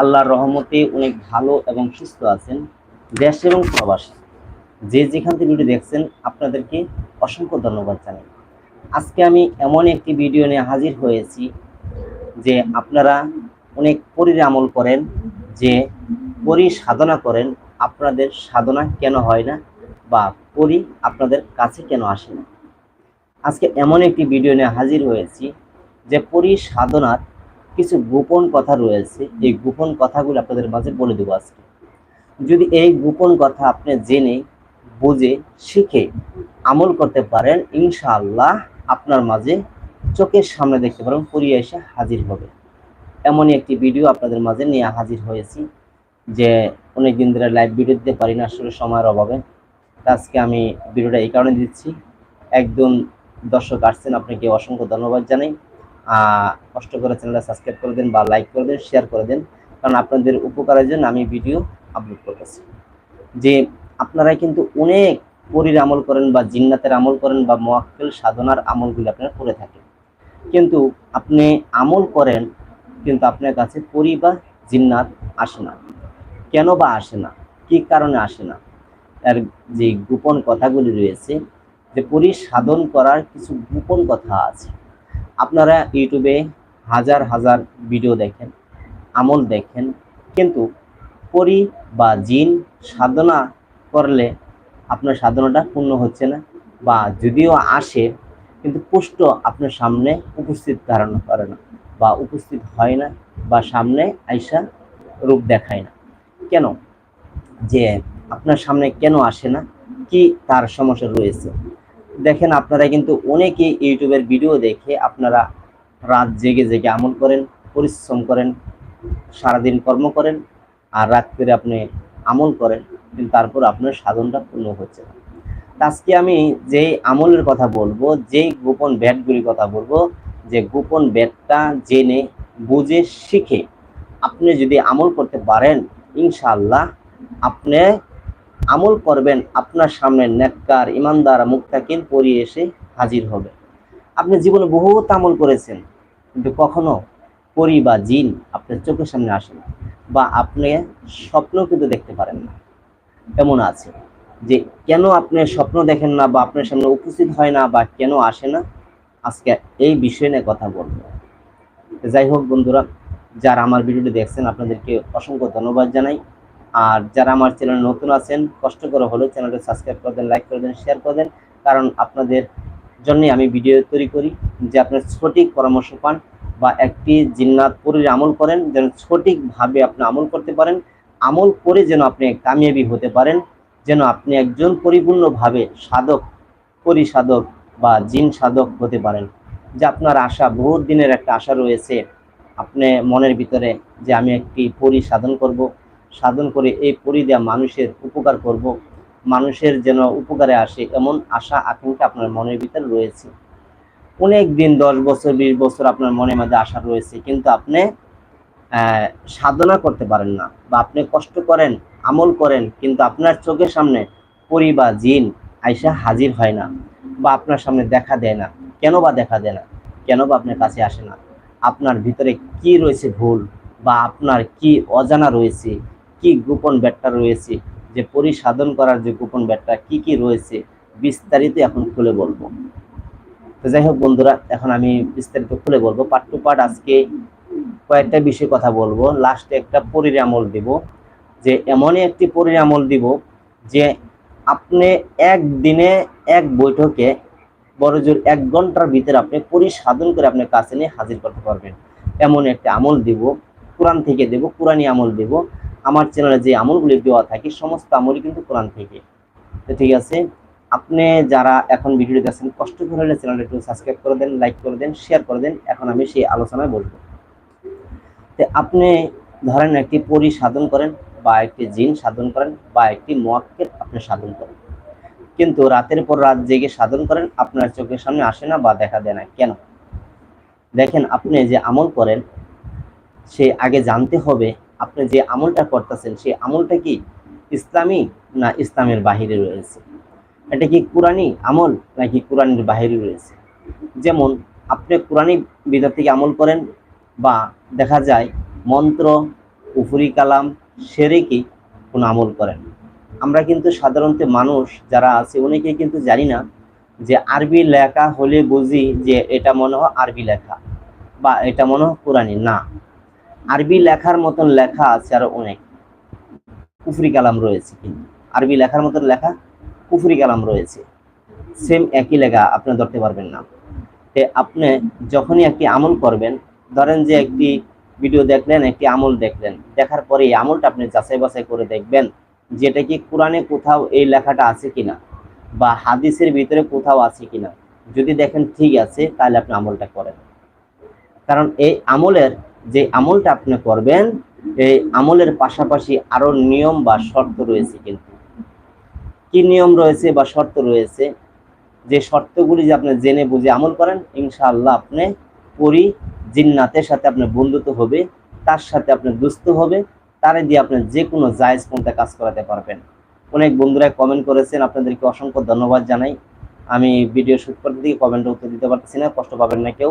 আল্লাহর রহমতে অনেক ভালো এবং সুস্থ আছেন, দেশ এবং প্রবাসী। যে যেখান থেকে ভিডিও দেখছেন, আপনাদেরকে অসংখ্য ধন্যবাদ জানাই। আজকে আমি এমন একটি ভিডিও নিয়ে হাজির হয়েছি যে আপনারা অনেক পরির আমল করেন, যে পরি সাধনা করেন, আপনাদের সাধনা কেন হয় না বা পরি আপনাদের কাছে কেন আসে না? আজকে এমন একটি ভিডিও নিয়ে হাজির হয়েছি যে পরি সাধনার কিছু গোপন কথা রয়েছে, এই গোপন কথাগুলো আপনাদের মাঝে বলে দেবো আজকে। যদি এই গোপন কথা আপনি জেনে, বুঝে, শিখে আমল করতে পারেন, ইনশাআল্লাহ আপনার মাঝে চোখের সামনে দেখতে পারেন পরিয়ে এসে হাজির হবে। এমনই একটি ভিডিও আপনাদের মাঝে নিয়ে হাজির হয়েছি যে অনেক দিন ধরে লাইভ ভিডিও দিতে পারি না, আসলে সময়ের অভাবে। আজকে আমি ভিডিওটা এই কারণে দিচ্ছি। একজন দর্শক আসছেন, আপনাকে অসংখ্য ধন্যবাদ জানাই। কষ্ট করে চ্যানেলটা সাবস্ক্রাইব করে দেন বা লাইক করে দেন শেয়ার করে দেন। কারণ আপনাদের উপকারের জন্য আমি ভিডিও আপলোড করতেছি। যে আপনারা কিন্তু অনেক পরির আমল করেন বা জিন্নাতের আমল করেন বা মোয়াক্কেল সাধনার আমলগুলি আপনারা করে থাকেন। কিন্তু আপনি আমল করেন, কিন্তু আপনার কাছে পরি বা জিন্নাত আসে না। কেন বা আসে না? কি কারণে আসে না? এর যে গোপন কথাগুলি রয়েছে, যে পরি সাধন করার কিছু গোপন কথা আছে। আপনারা ইউটিউবে হাজার হাজার ভিডিও দেখেন, আমল দেখেন, কিন্তু পরি বা জিন সাধনা করলে আপনার সাধনাটা পূর্ণ হচ্ছে না বা যদিও আসে, কিন্তু পুষ্ট আপনার সামনে উপস্থিত ধারণ করে না বা উপস্থিত হয় না বা সামনে আইসা রূপ দেখায় না। কেন? যে আপনার সামনে কেন আসে না? কি তার সমস্যা রয়েছে? দেখেন আপনারা কিন্তু অনেকে ইউটিউবের ভিডিও দেখে আপনারা রাত জেগে জেগে আমল করেন, পরিশ্রম করেন, সারাদিন কর্ম করেন আর রাত করে আপনি আমল করেন, কিন্তু তারপর আপনার সাধনটা পূর্ণ হচ্ছে না। আজকে আমি যেই আমলের কথা বলব, যেই গোপন ব্যাটগুলির কথা বলব, যে গোপন ব্যাটটা জেনে, বুঝে, শিখে আপনি যদি আমল করতে পারেন, ইনশাআল্লাহ আপনি আমল করবেন, আপনার সামনে নেককার, ইমানদার মুক্তাকিন পরিয়ে এসে হাজির হবে। আপনি জীবনে বহুত আমল করেছেন, কিন্তু কখনো পরি বা জিন আপনার চোখের সামনে আসে না বা আপনি স্বপ্ন কিন্তু দেখতে পারেন না। এমন আছে যে, কেন আপনি স্বপ্ন দেখেন না বা আপনার সামনে উপস্থিত হয় না বা কেন আসে না? আজকে এই বিষয় নিয়ে কথা বলব। যাই হোক বন্ধুরা, যারা আমার ভিডিওটি দেখছেন, আপনাদেরকে অসংখ্য ধন্যবাদ জানাই। আর যারা আমার চ্যানেল নতুন আছেন, কষ্ট করে হলেও চ্যানেলটা সাবস্ক্রাইব করে দেন লাইক করে দেন শেয়ার করে দেন, কারণ আপনাদের জন্যই আমি ভিডিও তৈরি করি যে আপনার সঠিক পরামর্শ পান বা একটি জিন্নাত পরির আমল করেন, যেন সঠিকভাবে আপনি আমল করতে পারেন, আমল করে যেন আপনি কামিয়াবি হতে পারেন, যেন আপনি একজন পরিপূর্ণভাবে সাধক, পরিসাধক বা জিন সাধক হতে পারেন। যে আপনার আশা, বহুত দিনের একটা আশা রয়েছে, আপনি মনের ভিতরে যে আমি একটি পরি সাধন করব সাধন করে এই পরি দেওয়া মানুষের উপকার করব। মানুষের যেন উপকারে আসে এমন আশা, আকাঙ্ক্ষা আপনার মনের ভিতরে রয়েছে। অনেক দিন, দশ বছর, বিশ বছর আপনার মনের মধ্যে আশা রয়েছে, কিন্তু আপনি সাধনা করতে পারেন না বা আপনি কষ্ট করেন, আমল করেন, কিন্তু আপনার চোখের সামনে পরি বা জিন আইসা হাজির হয় না বা আপনার সামনে দেখা দেয় না। কেন বা দেখা দেয় না? কেন বা আপনার কাছে আসে না? আপনার ভিতরে কি রয়েছে ভুল বা আপনার কি অজানা রয়েছে? কি গোপন ব্যাটটা রয়েছে, যে পরিসাধন করার যে গোপন ব্যাটটা কি কি রয়েছে, বিস্তারিত এখন খুলে বলব। তো যাই হোক বন্ধুরা, এখন আমি বিস্তারিত খুলে বলব। পার্ট টু পার্ট আজকে কয়েকটা বিষয়ে কথা বলব। লাস্টে একটা পরির আমল দিব, যে এমনই একটি পরির আমল দিব, যে আপনি একদিনে এক বৈঠকে বড় জোর এক ঘণ্টার ভিতরে আপনি পরিসাধন করে আপনার কাছে নিয়ে হাজির করতে পারবেন। এমন একটা আমল দিব, কোরআন থেকে দেব কোরআনী আমল দেব। আমার চ্যানেলে যে আমলগুলি দেওয়া থাকে, সমস্ত আমলই কিন্তু কোরআন থেকে। তো ঠিক আছে, আপনি যারা এখন ভিডিও দেখছেন, কষ্ট করে হলে চ্যানেলটা একটু সাবস্ক্রাইব করে দেন লাইক করে দেন শেয়ার করে দেন, এখন আমি সেই আলোচনায় বলব। তো আপনি ধরেন একটি পরি সাধন করেন বা একটি জিন সাধন করেন বা একটি মোয়াক্কের আপনি সাধন করেন। কিন্তু রাতের পর রাত জেগে সাধন করেন, আপনার চোখের সামনে আসে না বা দেখা দেয় না। কেন? দেখেন, আপনি যে আমল করেন, সে আগে জানতে হবে আপনি যে আমলটা করতেছেন, সেই আমলটা কি ইসলামী না ইসলামের বাহিরে রয়েছে? এটা কি কোরআনী আমল নাকি কোরআনের বাহিরে রয়েছে? যেমন, আপনি কোরআনী বিধার থেকে আমল করেন বা দেখা যায় মন্ত্র, উফুরি কালাম, সেরেকি কোনো আমল করেন। আমরা কিন্তু সাধারণত মানুষ যারা আছে, অনেকে কিন্তু জানি না যে আরবি লেখা হলে বুঝি যে এটা মনে হয় আরবি লেখা বা এটা মনে হয় কোরআনি না আরবি লেখার মতন লেখা আছে আরও অনেক। কুফরি কালাম রয়েছে কিন্তু। আরবি লেখার মতন লেখা, কুফরি কালাম রয়েছে। সেম একই লেখা, আপনি ধরতে পারবেন না। তে আপনি যখনই একটি আমল করবেন, ধরেন যে একটি ভিডিও দেখলেন, একটি আমল দেখলেন, দেখার পরে এই আমলটা আপনি যাচাই বাছাই করে দেখবেন, যেটা কি কোরআনে কোথাও এই লেখাটা আছে কিনা, বা হাদিসের ভিতরে কোথাও আছে কিনা। যদি দেখেন ঠিক আছে, তাহলে আপনি আমলটা করেন। কারণ এই আমলের যে আমলটা আপনি করবেন, এই আমলের পাশাপাশি আরও নিয়ম বা শর্ত রয়েছে কিন্তু। কি নিয়ম রয়েছে বা শর্ত রয়েছে? যে শর্তগুলি যে আপনি জেনে বুঝে আমল করেন, ইনশাআল্লাহ আপনি পরি জিন্নাতের সাথে আপনার বন্ধুত্ব হবে, তার সাথে আপনার দুস্থ হবে, তারে দিয়ে আপনি যে কোনো জায়েজ পন্থা কাজ করাতে পারবেন। অনেক বন্ধুরা কমেন্ট করেছেন, আপনাদেরকে অসংখ্য ধন্যবাদ জানাই। আমি ভিডিও শুট করতে দিয়ে কমেন্টে উত্তর দিতে পারতেছি না, কষ্ট পাবেন না কেউ।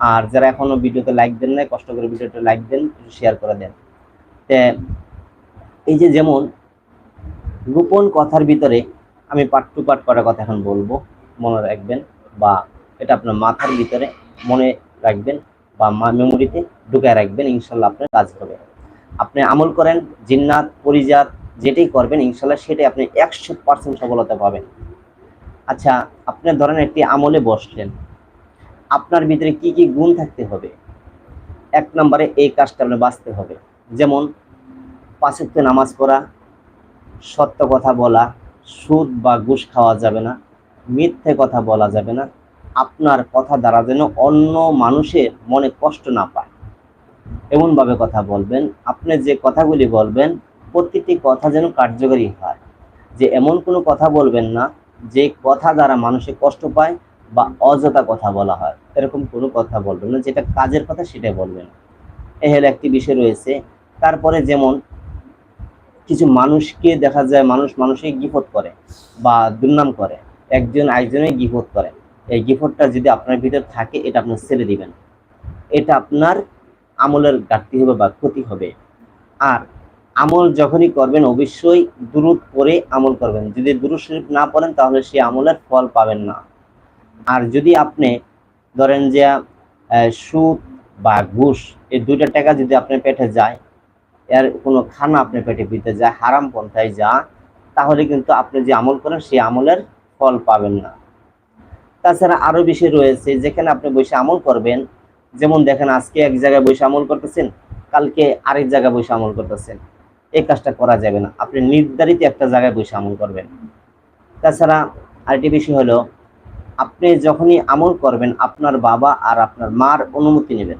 আর যারা এখনও ভিডিওতে লাইক দেন না কষ্ট করে ভিডিওটা লাইক দেন শেয়ার করে দেন। তে, এই যে যেমন গোপন কথার ভিতরে আমি পার্ট টু পার্ট করার কথা এখন বলব, মনে রাখবেন, বা এটা আপনার মাথার ভিতরে মনে রাখবেন, বা মেমোরিতে ঢুকায় রাখবেন, ইনশাল্লাহ আপনার কাজ হবে। আপনি আমল করেন, জিন্নাত, পরিজাত, যেটাই করবেন, ইনশাল্লাহ সেটাই আপনি একশো পার্সেন্ট সফলতা পাবেন। আচ্ছা আপনি ধরেন একটি আমলে বসলেন আপনার ভিতরে কি কি গুণ থাকতে হবে? এক নম্বরে এই কাজটা আপনার বাঁচতে হবে। যেমন পাঁচত্ব নামাজ পড়া, সত্য কথা বলা, সুদ বা ঘুষ খাওয়া যাবে না, মিথ্যে কথা বলা যাবে না, আপনার কথা দ্বারা যেন অন্য মানুষের মনে কষ্ট না পায়। এমনভাবে কথা বলবেন, আপনি যে কথাগুলি বলবেন, প্রতিটি কথা যেন কার্যকরী হয়। যে এমন কোনো কথা বলবেন না, যে কথা দ্বারা মানুষে কষ্ট পায় বা অযথা কথা বলা হয়, এরকম কোনো কথা বলবেন না, যেটা কাজের কথা সেটাই বলবেন এ হলো একটি বিষয় রয়েছে। তারপরে যেমন কিছু মানুষকে দেখা যায় মানুষ মানুষকে গিফট করে বা দুর্নাম করে, একজন একজনে গিফট করে। এই গিফটটা যদি আপনার ভিতর থাকে, এটা আপনি ছেড়ে দিবেন। এটা আপনার আমলের ঘাটতি হবে বা ক্ষতি হবে। আর আমল যখনই করবেন, অবশ্যই দূরত পরে আমল করবেন। যদি দুরুদ শরীফ না পড়েন, তাহলে সেই আমলের ফল পাবেন না। আর যদি আপনি ধরেন যে সুদ বা ঘুষ, এই দুইটা টাকা যদি আপনার পেটে যায়, এর কোনো খানা আপনার পেটে ভিতরে যায়, হারাম পন্থায় যা তাহলে কিন্তু আপনি যে আমল করেন, সেই আমলের ফল পাবেন না। তাছাড়া আরও বেশি রয়েছে, যেখানে আপনি বসে আমল করবেন, যেমন দেখেন আজকে এক জায়গায় বসে আমল করতেছেন, কালকে আরেক জায়গায় বসে আমল করতেছেন, এই কাজটা করা যাবে না। আপনি নির্ধারিত একটা জায়গায় বসে আমল করবেন। তাছাড়া আরেকটি বিষয় হলো আপনি যখনই আমল করবেন, আপনার বাবা আর আপনার মার অনুমতি নেবেন।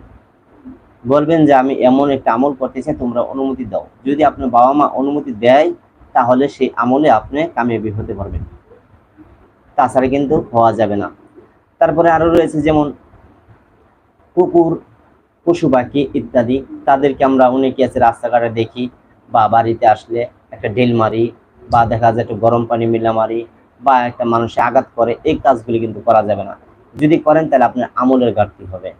বলবেন যে, আমি এমন একটা আমল করতে চাই তোমরা অনুমতি দাও। যদি আপনার বাবা মা অনুমতি দেয়, তাহলে সেই আমলে আপনি কামিয়াবি হতে পারবেন। তাছাড়া কিন্তু হওয়া যাবে না। তারপরে আরও রয়েছে যেমন কুকুর, পশু পাখি ইত্যাদি। তাদেরকে আমরা অনেকে আছে রাস্তাঘাটে দেখি, বা বাড়িতে আসলে একটা ঢিল মারি, বা দেখা যায় একটু গরম পানি মিলা মারি বা একটা মানুষে আঘাত করে, এই কাজগুলি কিন্তু করা যাবে না। যদি করেন, তাহলে আপনার আমলের ঘাটতি হবে।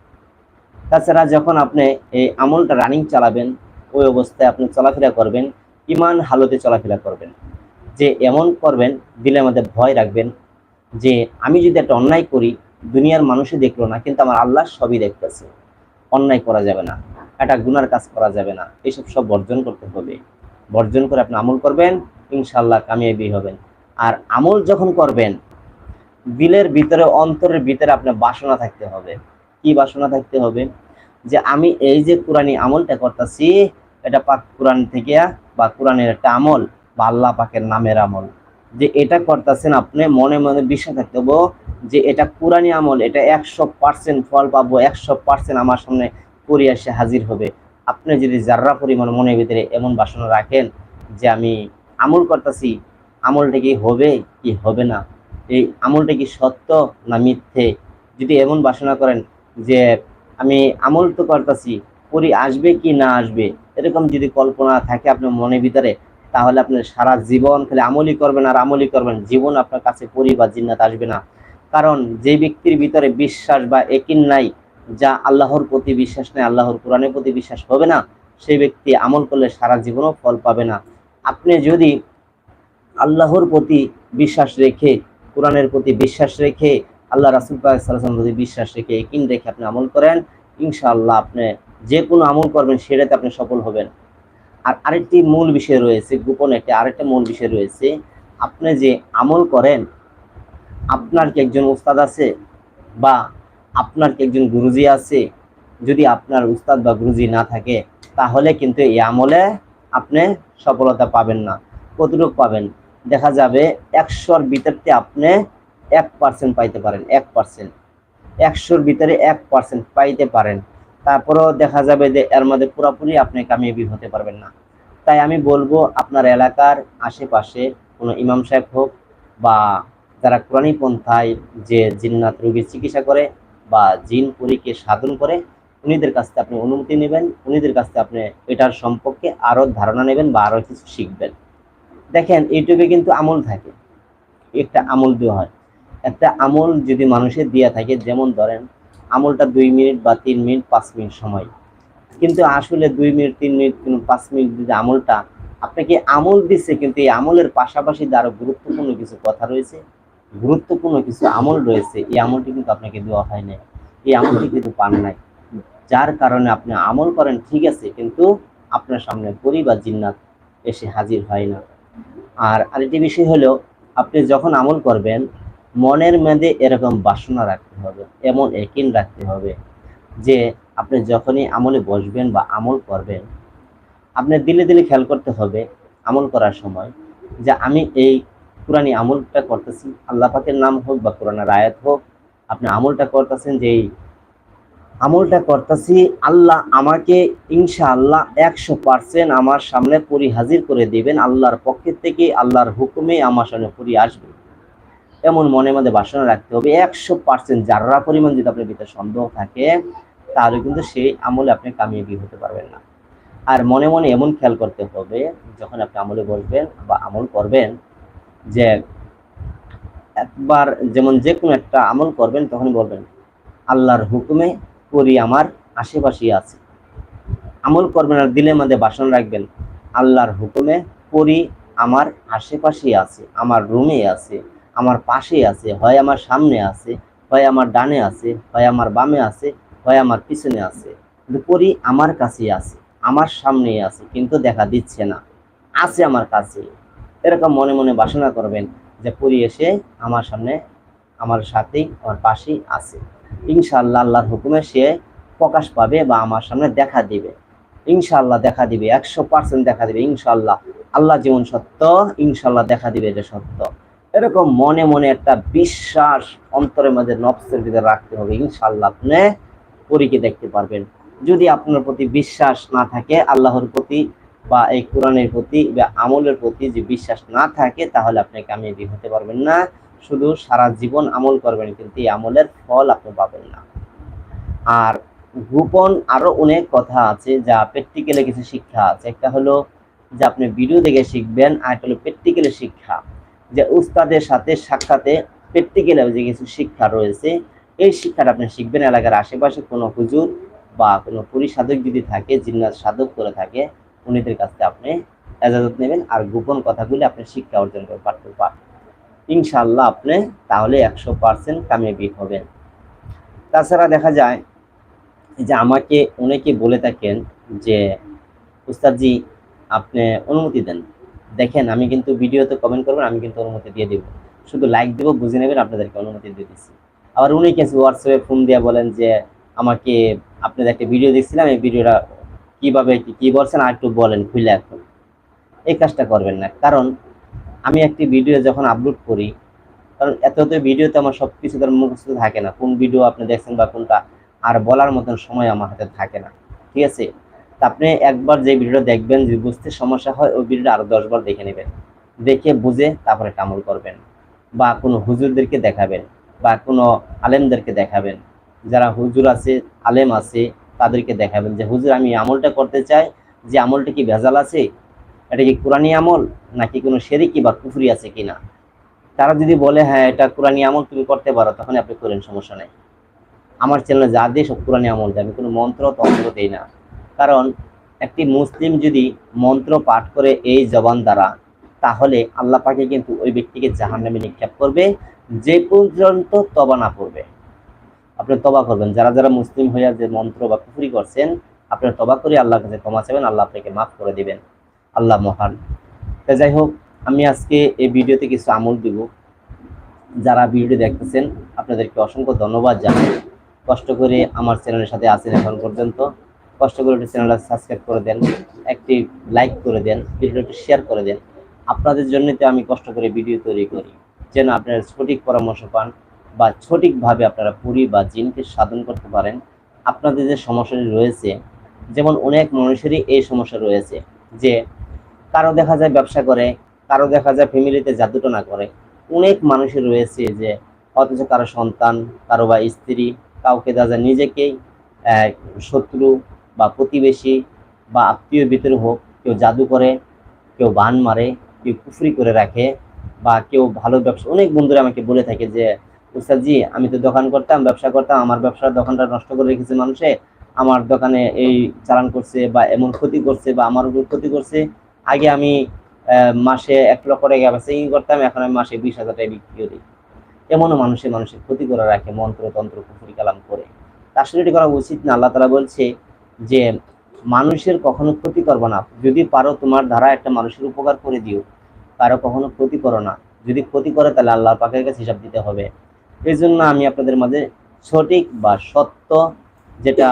তাছাড়া যখন আপনি এই আমলটা রানিং চালাবেন, ওই অবস্থায় আপনি চলাফেরা করবেন ইমান হালতে চলাফেরা করবেন। যে এমন করবেন, দিলে আমাদের ভয় রাখবেন যে আমি যদি একটা অন্যায় করি, দুনিয়ার মানুষই দেখল না, কিন্তু আমার আল্লাহ সবই দেখতেছে। অন্যায় করা যাবে না, একটা গুনার কাজ করা যাবে না, এসব সব বর্জন করতে হবে। বর্জন করে আপনি আমল করবেন ইনশাল্লাহ কামিয়াবি হবেন। আর আমল যখন করবেন, বিলের ভিতরে, অন্তরের ভিতরে আপনার বাসনা থাকতে হবে। কি বাসনা থাকতে হবে? যে আমি এই যে কোরআনী আমলটা করতেছি, এটা পাক কোরআন থেকে বা কোরআনের একটা আমল বা আল্লাহ পাকের নামের আমল। যে এটা করতেছেন আপনি, মনে মনে বিশ্বাস থাকতে হবে, যে এটা কোরআনী আমল, এটা একশো পার্সেন্ট ফল পাবো, একশো পার্সেন্ট আমার সামনে করে এসে হাজির হবে। আপনি যদি যার্রা পরিমাণ মনের ভিতরে এমন বাসনা রাখেন, যে আমি আমল করতেছি আমলটা কি হবে কি হবে না? এই আমলটা কি সত্য না মিথ্যে? যদি এমন বাসনা করেন যে, আমি আমল তো করতেছি পরি আসবে কি না আসবে, এরকম যদি কল্পনা থাকে আপনার মনের ভিতরে, তাহলে আপনি সারা জীবন খালি আমলই করবেন আর আমলই করবেন, জীবন আপনার কাছে পরি বা জিন্নাত আসবে না। কারণ যে ব্যক্তির ভিতরে বিশ্বাস বা একিন নাই, যা আল্লাহর প্রতি বিশ্বাস নেই, আল্লাহর কোরআনের প্রতি বিশ্বাস হবে না, সেই ব্যক্তি আমল করলে সারা জীবনও ফল পাবে না। আপনি যদি আল্লাহর প্রতি বিশ্বাস রেখে, কোরআনের প্রতি বিশ্বাস রেখে, আল্লাহ রাসুল সাল্লাম প্রতি বিশ্বাস রেখে একিন রেখে আপনি আমল করেন, ইনশাআল্লাহ আপনি যে কোনো আমল করবেন সেটাতে আপনি সফল হবেন। আর আরেকটি মূল বিষয় রয়েছে, গোপন একটি আরেকটা মূল বিষয় রয়েছে, আপনি যে আমল করেন, আপনার কি একজন উস্তাদ আছে বা আপনার কি একজন গুরুজি আছে? যদি আপনার উস্তাদ বা গুরুজি না থাকে, তাহলে কিন্তু এই আমলে আপনি সফলতা পাবেন না, কতটুকু পাবেন? দেখা যাবে একশোর ভিতরতে আপনি এক পার্সেন্ট পাইতে পারেন, এক পার্সেন্ট একশোর ভিতরে এক পার্সেন্ট পাইতে পারেন। তারপরেও দেখা যাবে যে এর মধ্যে পুরোপুরি আপনি কামিয়াবি হতে পারবেন না। তাই আমি বলব আপনার এলাকার আশেপাশে কোনো ইমাম সাহেব হোক বা যারা কোরআনী পন্থায় যে জিন্নাত রোগীর চিকিৎসা করে বা জিন পুরীকে সাধন করে, উনিদের কাছ থেকে আপনি অনুমতি নেবেন, উনিদের কাছ থেকে আপনি এটার সম্পর্কে আরও ধারণা নেবেন বা আরও কিছু শিখবেন। দেখেন ইউটিউবে কিন্তু আমল থাকে। একটা আমল দেওয়া হয়। একটা আমল যদি মানুষের দিয়া থাকে, যেমন ধরেন, আমলটা দুই মিনিট বা তিন মিনিট, পাঁচ মিনিট সময়। কিন্তু আসলে দুই মিনিট, তিন মিনিট কিন্তু পাঁচ মিনিট যদি আমলটা আপনাকে আমল দিচ্ছে কিন্তু এই আমলের পাশাপাশি যে আরও গুরুত্বপূর্ণ কিছু কথা রয়েছে, গুরুত্বপূর্ণ কিছু আমল রয়েছে, এই আমলটি কিন্তু আপনাকে দেওয়া হয় নাই। এই আমলটি কিন্তু পান নাই। যার কারণে আপনি আমল করেন, ঠিক আছে, কিন্তু আপনার সামনে পরি বা জিন্নাত এসে হাজির হয় না। আর আরেকটি বিষয় হলো, আপনি যখন আমল করবেন, মনের মধ্যে এরকম বাসনা রাখতে হবে, এমন একিন রাখতে হবে যে আপনি যখনই আমলে বসবেন বা আমল করবেন, আপনি দিলে দিলে খেয়াল করতে হবে আমল করার সময় যে আমি এই কোরআনী আমলটা করতেছি, আল্লাহ পাকের নাম হোক বা কোরআনের আয়াত হোক, আপনি আমলটা করতেছেন যে এই আমলটা করতেছি, আল্লাহ আমাকে ইনশা আল্লাহ একশো পার্সেন্ট আমার সামনে পরি হাজির করে দিবেন, আল্লাহর পক্ষের থেকে, আল্লাহর হুকুমে আমার সামনে পরি আসবে। এমন মনে মধ্যে বাসনা রাখতে হবে, একশো পার্সেন্ট যারা পরিমাণ যদি আপনার ভিতরে সন্দেহ থাকে, তাহলে কিন্তু সেই আমলে আপনি কামিয়াবি হতে পারবেন না। আর মনে মনে এমন খেয়াল করতে হবে, যখন আপনি আমলে বসবেন বা আমল করবেন, যে একবার যেমন যে কোনো একটা আমল করবেন, তখন বলবেন, আল্লাহর হুকুমে করি, আমার আশেপাশেই আছে। আমল করবেন আর দিলের মধ্যে বাসন রাখবেন। আল্লাহর হুকুমে করি, আমার আশেপাশেই আছে, আমার রুমে আছে, আমার পাশে আছে, হয় আমার সামনে আছে, হয় আমার ডানে আছে, হয় আমার বামে আছে, হয় আমার পিছনে আছে। কিন্তু পরি আমার কাছেই আছে, আমার সামনেই আছে, কিন্তু দেখা দিচ্ছে না, আছে আমার কাছে এরকম মনে মনে বাসনা করবেন যে পরি এসে আমার সামনে, আমার সাথেই, আমার পাশেই আছে। ইনশাআল্লাহ আল্লাহর হুকুমে সে প্রকাশ পাবে বা আমার সামনে দেখা দিবে। ইনশাআল্লাহ দেখা দিবে, একশো পার্সেন্ট দেখা দিবে, ইনশাআল্লাহ। আল্লাহ যেমন সত্য, ইনশাআল্লাহ দেখা দিবে এটা সত্য। এরকম মনে মনে একটা বিশ্বাস অন্তরের মধ্যে নফসের ভিতরে রাখতে হবে। ইনশাআল্লাহ আপনি পরীকে দেখতে পারবেন। যদি আপনার প্রতি বিশ্বাস না থাকে, আল্লাহর প্রতি বা এই কোরআনের প্রতি বা আমলের প্রতি যে বিশ্বাস না থাকে, তাহলে আপনি কামিয়াবি হতে পারবেন না। শুধু সারা জীবন আমল করবেন, কিন্তু এই আমলের ফল আপনি পাবেন না। আর গোপন আরও অনেক কথা আছে যা প্র্যাকটিক্যালে কিছু শিক্ষা আছে। একটা হলো যে আপনি ভিডিও দেখে শিখবেন, আর একটা হলো প্র্যাকটিক্যালের শিক্ষা। যে উস্তাদের সাথে সাক্ষাতে প্র্যাকটিক্যালে যে কিছু শিক্ষা রয়েছে, এই শিক্ষাটা আপনি শিখবেন এলাকার আশেপাশে কোনো হুজুর বা কোনো পুরী সাধক যদি থাকে জিন্নাত সাধক করে থাকে, উনিদের কাছ আপনি এজাজত নেবেন, আর গোপন কথাগুলি আপনি শিক্ষা অর্জন করে পারতে পারেন ইনশাল্লাহ আপনি তাহলে একশো পার্সেন্ট কামিয়াবি হবেন। তাছাড়া দেখা যায় যে আমাকে অনেকে বলে থাকেন যে, উস্তাদজি, আপনি অনুমতি দেন। দেখেন, আমি কিন্তু ভিডিওতে কমেন্ট করবেন, আমি কিন্তু অনুমতি দিয়ে দেবো। শুধু লাইক দেবো, বুঝে নেবেন, আপনাদেরকে অনুমতি দিয়ে দিচ্ছি আবার উনি কিছু হোয়াটসঅ্যাপে ফোন দিয়ে বলেন যে, আমাকে আপনাদের একটা ভিডিও দেখছিলাম এই ভিডিওটা কীভাবে কি বলছেন, আর একটু বলেন, খুলে এখন। এই কাজটা করবেন না। কারণ আমি একটি ভিডিও যখন আপলোড করি, কারণ এত এত ভিডিওতে আমার সব কিছু তার মুখস্থ থাকে না। কোন ভিডিও আপনি দেখছেন বা কোনটা আর বলার মতন সময় আমার হাতে থাকে না। ঠিক আছে? তা আপনি একবার যে ভিডিওটা দেখবেন, যদি বুঝতে সমস্যা হয়, ওই ভিডিওটা আরও দশবার দেখে নেবেন। দেখে বুঝে তারপরে কামল করবেন বা কোনো হুজুরদেরকে দেখাবেন বা কোনো আলেমদেরকে দেখাবেন। যারা হুজুর আছে, আলেম আছে, তাদেরকে দেখাবেন যে, হুজুর, আমি আমলটা করতে চাই, যে আমলটা কি ভেজাল আছে? এটা কি কোরআনী আমল নাকি কোনো শেরিকি বা কুফরি আছে কিনা? তারা যদি বলে হ্যাঁ এটা কোরআনী আমল, তুমি করতে পারো তখন আপনি করেন, সমস্যা নেই। আমার চ্যানেলে যা দিয়ে সব কোরআনী আমল দেয়, আমি কোনো মন্ত্র তন্ত্র দিই না। কারণ একটি মুসলিম যদি মন্ত্র পাঠ করে এই জবান দ্বারা, তাহলে আল্লাহ পাকে কিন্তু ওই ব্যক্তিকে জাহান্নামে নিক্ষেপ করবে, যে পর্যন্ত তবা না করবে। আপনি তবা করবেন। যারা যারা মুসলিম হইয়া যে মন্ত্র বা কুফরি করছেন আপনারা তবা করে আল্লাহর কাছে ক্ষমা চাইবেন, আল্লাহ আপনাকে মাফ করে দিবেন। আল্লাহ মহান। তো যাই হোক, আমি আজকে এই ভিডিওতে কিছু আমল দিব। যারা ভিডিও দেখতেছেন, আপনাদেরকে অসংখ্য ধন্যবাদ জানাই। কষ্ট করে আমার চ্যানেলের সাথে আছেন এখন পর্যন্ত। কষ্ট করে একটু চ্যানেলটা সাবস্ক্রাইব করে দেন, একটি লাইক করে দেন, ভিডিওটা একটু শেয়ার করে দেন। আপনাদের জন্যই তো আমি কষ্ট করে ভিডিও তৈরি করি। যেন আপনারা সঠিক পরামর্শ পান বা সঠিকভাবে আপনারা পুরী বা জিনকে সাধন করতে পারেন। আপনাদের যে সমস্যাটি রয়েছে, যেমন অনেক মানুষেরই এই সমস্যা রয়েছে যে কারও দেখা যায় ব্যবসা করে, কারও দেখা যায় ফ্যামিলিতে জাদুটনা করে। অনেক মানুষের রয়েছে যে অথচ কারও সন্তান, কারও বা স্ত্রী, কাউকে দেখা যায় নিজেকেই শত্রু বা প্রতিবেশী বা আত্মীয় ভিতরে হোক, কেউ জাদু করে, কেউ বান মারে, কেউ কুফরি করে রাখে বা কেউ ভালো ব্যবসা অনেক বন্ধুরা আমাকে বলে থাকে যে, উস্তাদজি, আমি তো দোকান করতাম, ব্যবসা করতাম, আমার ব্যবসার দোকানটা নষ্ট করে রেখেছে মানুষে। আমার দোকানে এই চালান করছে বা এমন ক্ষতি করছে বা আমার উপর ক্ষতি করছে। আগে আমি মাসে এক লক্ষ টাকা বেসিং করতাম, এখন আমি মাসে বিশ হাজার টাকা বিক্রি করি এমনও মানুষের মানুষের ক্ষতি করে রাখে মন্ত্র তন্ত্র, কুফরি কালাম করে। আসলে এটি করা উচিত না। আল্লাহ তালা বলছে যে, মানুষের কখনো ক্ষতি করব না। যদি পারো তোমার দ্বারা একটা মানুষের উপকার করে দিও, কারও কখনো ক্ষতি করো না। যদি ক্ষতি করে, তাহলে আল্লাহ পাকের কাছে হিসাব দিতে হবে। এই জন্য আমি আপনাদের মাঝে সঠিক বা সত্য যেটা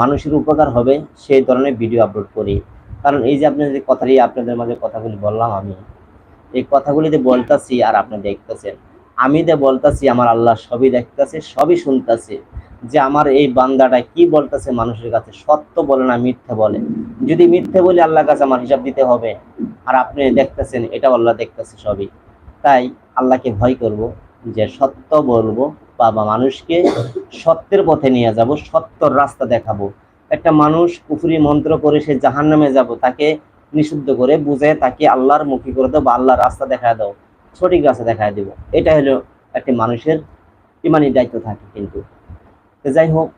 মানুষের উপকার হবে, সেই ধরনের ভিডিও আপলোড করি। কারণ এই যে আপনাদের যে কথাটি আপনাদের মাঝে কথাগুলি বললাম আমি, এই কথাগুলিতে বলতাছি আর আপনি দেখতেছেন, আমি যে বলতাছি আমার আল্লাহ সবই দেখতেছে, সবই শুনতেছে, যে আমার এই বান্দাটা কি বলতেছে মানুষের কাছে, সত্য বলে না মিথ্যে বলে। যদি মিথ্যে বলে আল্লাহর কাছে আমার হিসাব দিতে হবে, আর আপনি দেখতেছেন এটা আল্লাহ দেখতেছে সবই, তাই আল্লাহকে ভয় করব যে সত্য বলব, বা বা মানুষকে সত্যের পথে নিয়ে যাব সত্যর রাস্তা দেখাবো। একটা মানুষ কুফরি মন্ত্র করে সে জাহান নামে যাব, তাকে নিষিদ্ধ করে বুঝে তাকে আল্লাহর মুখী করে দাও বা আল্লাহর রাস্তা দেখা দাও, সঠিক রাস্তা দেখা দিব। এটা হলো একটি মানুষের ইমানি দায়িত্ব থাকে কিন্তু। যাই হোক,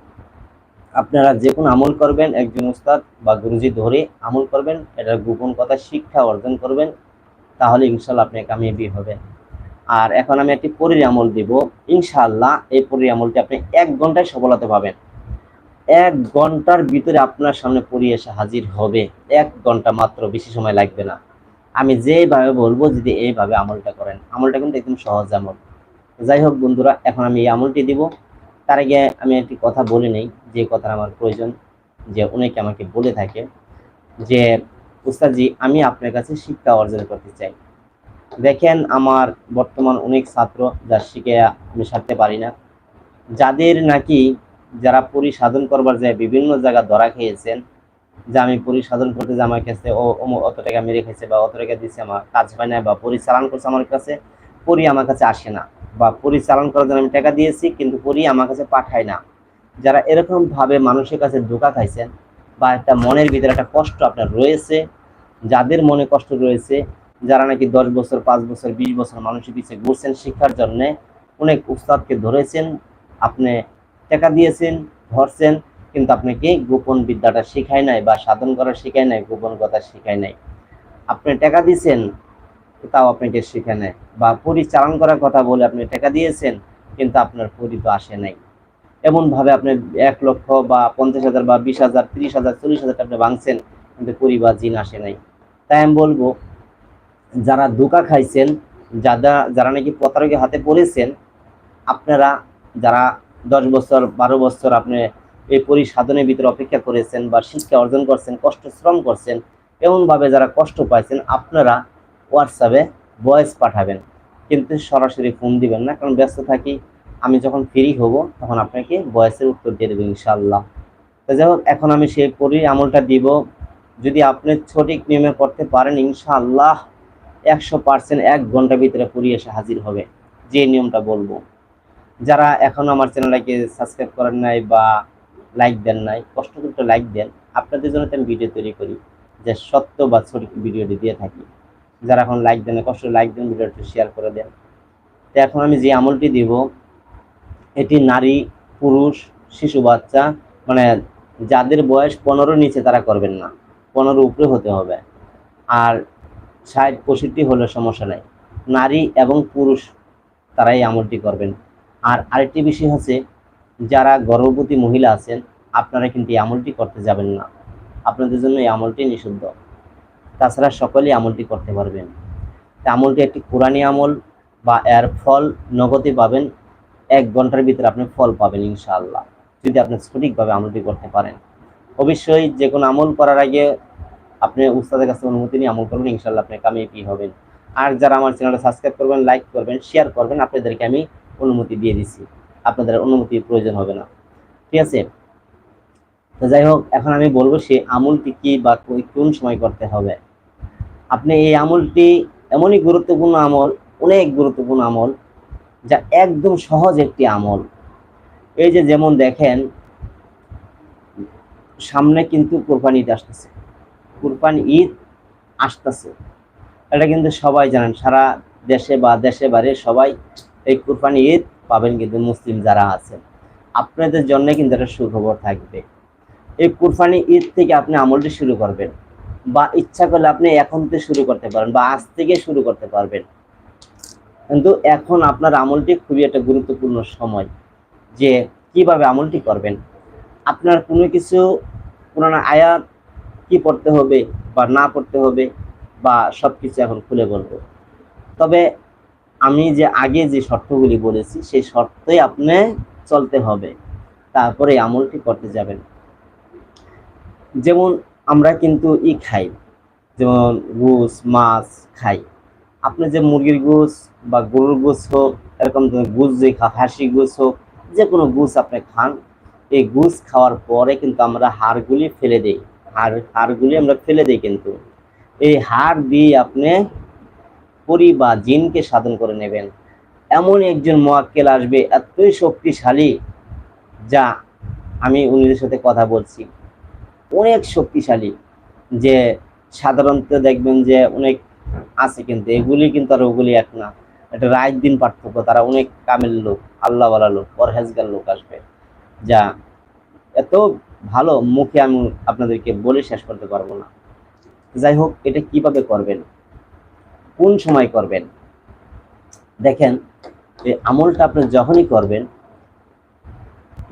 আপনারা যে কোনো আমল করবেন, একজন উস্তাদ বা গুরুজি ধরে আমল করবেন, এটার গোপন কথা শিক্ষা অর্জন করবেন, তাহলে ইনশাল্লাহ আপনি কামিয়াবি হবেন। আর এখন আমি একটি পরির আমল দিব। ইনশাআল্লাহ এই পরির আমলটি আপনি এক ঘন্টায় সফলতা পাবেন। এক ঘণ্টার ভিতরে আপনার সামনে পরি এসে হাজির হবে। এক ঘণ্টা মাত্র, বেশি সময় লাগবে না। আমি যেভাবে বলব, যদি এইভাবে আমলটা করেন। আমলটা কিন্তু একদম সহজ আমল। যাই হোক বন্ধুরা, এখন আমি এই আমলটি দিব। তার আগে আমি একটি কথা বলে নেই, যে কথার আমার প্রয়োজন, যে অনেকে আমাকে বলে থাকে যে, উস্তাদজি, আমি আপনার কাছে শিক্ষা অর্জন করতে চাই। দেখেন, আমার বর্তমান অনেক ছাত্র যা শিখে আমি সারতে পারি না। যাদের নাকি যারা পরিসাধন করবার যায় বিভিন্ন জায়গা ধরা খেয়েছেন, যে আমি পরিসাধন করতে যে আমার কাছে, ও অত টাকা মেরে খেয়েছে বা অত টাকা দিচ্ছে আমার কাজ হয় না বা পরিচালন করছে আমার কাছে, পরি আমার কাছে আসে না। বা পরিচালন করার জন্য আমি টাকা দিয়েছি, কিন্তু পরি আমার কাছে পাঠায় না। যারা এরকম ভাবে মানুষের কাছে ধোকা খাইছেন বা একটা মনের ভিতরে একটা কষ্ট আপনার রয়েছে, যাদের মনে কষ্ট রয়েছে, যারা নাকি দশ বছর, পাঁচ বছর, বিশ বছর মানুষের পিছিয়ে ঘুরছেন শিক্ষার জন্যে, অনেক উস্তাদকে ধরেছেন, আপনি টাকা দিয়েছেন, ধরছেন, কিন্তু আপনাকে গোপন বিদ্যাটা শেখায় নাই বা সাধন করা শেখায় নাই, গোপন কথা শেখায় নাই? আপনি টাকা দিয়েছেন, তাও আপনাকে শেখায় নাই বা পরিচালন করার কথা বলে আপনি টাকা দিয়েছেন, কিন্তু আপনার পরি তো আসে নাই। এমন ভাবে আপনি এক লক্ষ বা পঞ্চাশ হাজার বা বিশ হাজার, ত্রিশ হাজার, চল্লিশ হাজার আপনি ভাঙছেন, কিন্তু পরি বা জিন আসে নাই। তাই আমি বলব, যারা ধোকা খাইছেন যারা যারা নাকি প্রতারকের হাতে পড়েছেন, আপনারা যারা দশ বছর, বারো বছর আপনি এই পরিসাধনের ভিতরে অপেক্ষা করেছেন বা শিক্ষা অর্জন করছেন, কষ্ট, শ্রম করছেন, এমনভাবে যারা কষ্ট পাইছেন, আপনারা হোয়াটসঅ্যাপে ভয়েস পাঠাবেন। কিন্তু সরাসরি ফোন দিবেন না, কারণ ব্যস্ত থাকি, আমি যখন ফ্রি হব, তখন আপনাকে ভয়েসের উত্তর দিয়ে দেবো ইনশাল্লাহ তো যাই হোক, এখন আমি সেই পরি আমলটা দিব। যদি আপনি সঠিক নিয়মে করতে পারেন, ইনশাআল্লাহ একশো পার্সেন্ট এক ঘণ্টার ভিতরে পড়ি এসে হাজির হবে। যে নিয়মটা বলব। যারা এখনও আমার চ্যানেলটাকে সাবস্ক্রাইব করেন নাই বা লাইক দেন নাই, কষ্ট করে লাইক দেন। আপনাদের জন্য আমি ভিডিও তৈরি করি, যে সত্য বা সঠিক ভিডিওটি দিয়ে থাকি। যারা এখন লাইক দেন কষ্ট লাইক দেন ভিডিওটি শেয়ার করে দেন। তো এখন আমি যে আমলটি দিব, এটি নারী, পুরুষ, শিশু, বাচ্চা মানে যাদের বয়স পনেরো নিচে তারা করবেন না। পনেরো উপরে হতে হবে। আর ষাট পঁয়ষট্টি হলে সমস্যা নেই। নারী এবং পুরুষ তারাই আমলটি করবেন। আর আরেকটি বিষয় হচ্ছে, যারা গর্ভবতী মহিলা আছেন, আপনারা কিন্তু এই আমলটি করতে যাবেন না। আপনাদের জন্য এই আমলটি নিষিদ্ধ। তাছাড়া সকলেই আমলটি করতে পারবেন। আমলটি একটি কোরআনী আমল বা এর ফল নগদে পাবেন, এক ঘণ্টার ভিতরে আপনি ফল পাবেন ইনশাআল্লাহ, যদি আপনি সঠিকভাবে আমলটি করতে পারেন। অবশ্যই যে কোনো আমল করার আগে আপনি উস্তাদের কাছে অনুমতি নিয়ে আমল করবেন, ইনশাআল্লাহ আপনি কামিয়ে পি হবেন। আর যারা আমার চ্যানেলটা সাবস্ক্রাইব করবেন, লাইক করবেন, শেয়ার করবেন, আপনাদেরকে আমি অনুমতি দিয়ে দিচ্ছি আপনাদের অনুমতির প্রয়োজন হবে না। ঠিক আছে? যাই হোক, এখন আমি বলব সে আমলটি কি বা কোন সময় করতে হবে। আপনি এই আমলটি এমনই গুরুত্বপূর্ণ আমল, অনেক গুরুত্বপূর্ণ আমল, যা একদম সহজ একটি আমল। এই যে যেমন দেখেন, সামনে কিন্তু কোরবানি ঈদ আসতেছে। কোরবানি ঈদ আসতেছে। এটা কিন্তু সবাই জানেন, সারা দেশে বা দেশে বাইরে সবাই এই কোরবানি ঈদ পাবেন কিন্তু মুসলিম যারা আছেন। আপনাদের জন্য কিন্তু একটা সুখবর থাকবে। এই কোরবানি ঈদ থেকে আপনি আমলটি শুরু করবেন বা ইচ্ছা করলে আপনি এখন থেকে শুরু করতে পারেন বা আজ থেকে শুরু করতে পারবেন। কিন্তু এখন আপনার আমলটি খুবই একটা গুরুত্বপূর্ণ সময় যে কীভাবে আমলটি করবেন, আপনার কোনো কিছু পুরানো আয়াত কি পড়তে হবে বা না পড়তে হবে বা সব কিছু এখন খুলে বলব। তবে আমি যে আগে যে শর্তগুলি বলেছি, সেই শর্তে আপনি চলতে হবে। তারপরে আমলটি করতে যাবেন। যেমন আমরা কিন্তু ই খাই, যেমন গুস মাছ খাই। আপনি যে মুরগির গুস বা গরুর গুস হোক, এরকম গুস যে হাসি গুস হোক, যে কোনো গুস আপনি খান, এই গুস খাওয়ার পরে কিন্তু আমরা হাড়গুলি ফেলে দিই। হাড়, হাড়গুলি আমরা ফেলে দিই কিন্তু। এই হাড় দিয়ে আপনি পরি বা জিনকে সাধন করে নেবেন। এমন একজন মোয়াক্কেল আসবে এতই শক্তিশালী যা আমি উনিদের সাথে কথা বলছি। অনেক শক্তিশালী যে সাধারণত দেখবেন যে অনেক আছে কিন্তু এগুলি কিন্তু আর ওগুলি এক না। এটা রাত দিন পার্থক্য, তারা অনেক কামেল লোক, আল্লাহওয়ালা লোক, পরহেজগার লোক আসবে যা এত ভালো মুখে আমি আপনাদেরকে বলে শেষ করতে পারব না। যাই হোক, এটা কীভাবে করবেন? কোন সময় করবেন? দেখেন, এই আমলটা আপনি যখনই করবেন,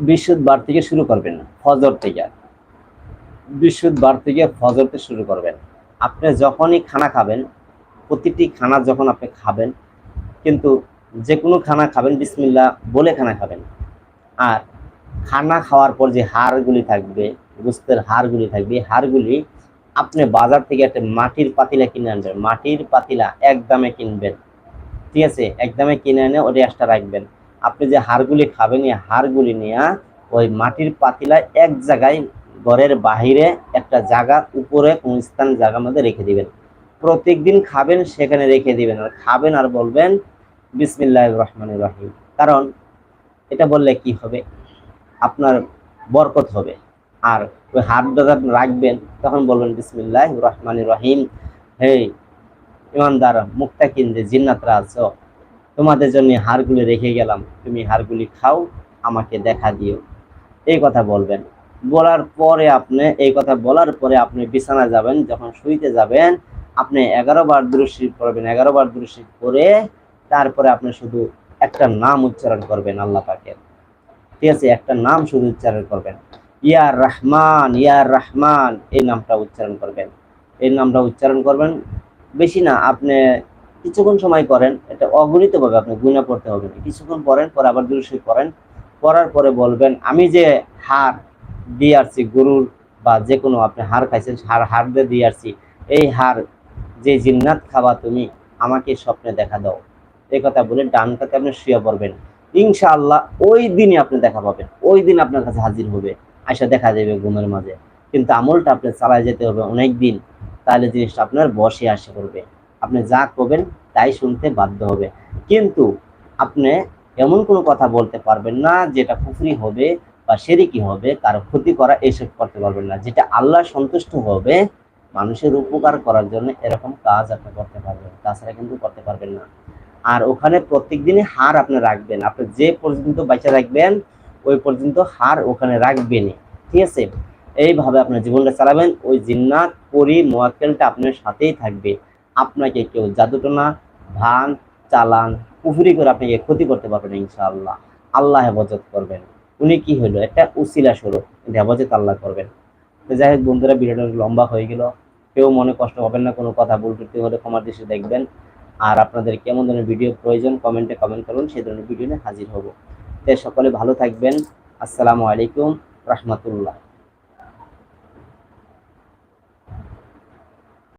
বৃহস্পতিবার থেকে শুরু করবেন ফজর থেকে। বৃহস্পতিবার থেকে ফজরতে শুরু করবেন। আপনি যখনই খানা খাবেন, প্রতিটি খানা যখন আপনি খাবেন, কিন্তু যে কোনো খানা খাবেন বিসমিল্লা বলে খানা খাবেন। আর খানা খাওয়ার পর যে হাড়গুলি থাকবে, গোস্তের হাড়গুলি থাকবে হাড়গুলি আপনি বাজার থেকে একটা মাটির পাতিলা কিনে আনবেন। মাটির পাতিলা এক দামে কিনবেন। ঠিক আছে? এক দামে কিনে এনে ওই রেসটা রাখবেন। আপনি যে হাড়গুলি খাবেন, এই হাড়গুলি নিয়ে ওই মাটির পাতিলা এক জায়গায় ঘরের বাহিরে একটা জায়গা উপরে কোন স্থান, জায়গার মধ্যে রেখে দিবেন। প্রত্যেকদিন খাবেন, সেখানে রেখে দিবেন। আর খাবেন আর বলবেন বিসমিল্লাহ রহমান রহিম। কারণ এটা বললে কি হবে? আপনার বরকত হবে। আর ওই হাতটা যখন রাখবেন, তখন বলবেন বিসমিল্লাহ রহমান রহিম। হে ইমানদার মুক্তা কিনতে জিন্নাতরা আছো, তোমাদের জন্য হাড়গুলি রেখে গেলাম। তুমি হাড়গুলি খাও, আমাকে দেখা দিও। এই কথা বলবেন। বলার পরে আপনি, এই কথা বলার পরে আপনি বিছানা যাবেন, যখন শুইতে যাবেন, আপনি এগারো বার দুরুশিফ করবেন এগারো বার দুরুশিফ করে তারপরে আপনি শুধু একটা নাম উচ্চারণ করবেন আল্লাহ পাকের। ঠিক আছে, একটা নাম শুধু উচ্চারণ করবেন। ইয়ার রহমান ইয়ার রহমান, এই নামটা উচ্চারণ করবেন। এই নামটা উচ্চারণ করবেন। বেশি না, আপনি কিছুক্ষণ সময় করেন, এটা অগণিতভাবে আপনি গুণা পড়তে হবে। কিছুক্ষণ পড়েন, পরে আবার দুরুশিফ করেন পড়ার পরে বলবেন, আমি যে হার দিয়ে আসছি, গরুর বা যে কোনো আপনি হার খাইছেন হার হার দিয়ে দিয়ে আসছি, এই হার যে জিন্নাত খাবা তুমি, আমাকে স্বপ্নে দেখা দাও। এই কথা বলে ডান কাতে আপনি শুয়ে পড়বেন। ইনশাআল্লাহ, ওই দিনই আপনি দেখা পাবেন। ওই দিন আপনার কাছে হাজির হবে। আয়সা দেখা যাবে ঘুমের মাঝে। কিন্তু আমলটা আপনি চালায় যেতে হবে অনেক দিন তাহলে জিনিসটা আপনার বসে আসে করবে আপনি যা করবেন তাই শুনতে বাধ্য হবে। কিন্তু আপনি এমন কোনো কথা বলতে পারবেন না যেটা কুফরি হবে বা সেরিকি হবে, কারও ক্ষতি করা এসব করতে পারবেন না। যেটা আল্লাহ সন্তুষ্ট হবে, মানুষের উপকার করার জন্য এরকম কাজ আপনি করতে পারবেন। তাছাড়া কিন্তু করতে পারবেন না। আর ওখানে প্রত্যেক দিনই হার আপনি রাখবেন। আপনি যে পর্যন্ত বাচ্চা রাখবেন ওই পর্যন্ত হার ওখানে রাখবেনই, ঠিক আছে? এইভাবে আপনার জীবনটা চালাবেন, ওই জিন্নাত, পরি, মোয়াক্কেলটা আপনার সাথেই থাকবে। আপনাকে কেউ জাদুটনা, ভান, চালান পুফুরি করে আপনাকে ক্ষতি করতে পারবেন ইনশাআল্লাহ। আল্লাহ হেফাজত করবেন। উনি কি হলো? একটা উসিলা স্বরূপ হেফাজত আল্লাহ করবেন। তো যাই হোক বন্ধুরা, ভিডিওটা লম্বা হয়ে গেল। কেউ মনে কষ্ট হবেন না, কোনো কথা ভুল করতে হলে ক্ষমার দৃষ্টি দেখবেন। আর আপনাদের কেমন ধরনের ভিডিও প্রয়োজন, কমেন্টে কমেন্ট করুন, সেই ধরনের ভিডিও নিয়ে হাজির হব। সকলে ভালো থাকবেন। আসসালামু আলাইকুম রহমতুল্লাহ।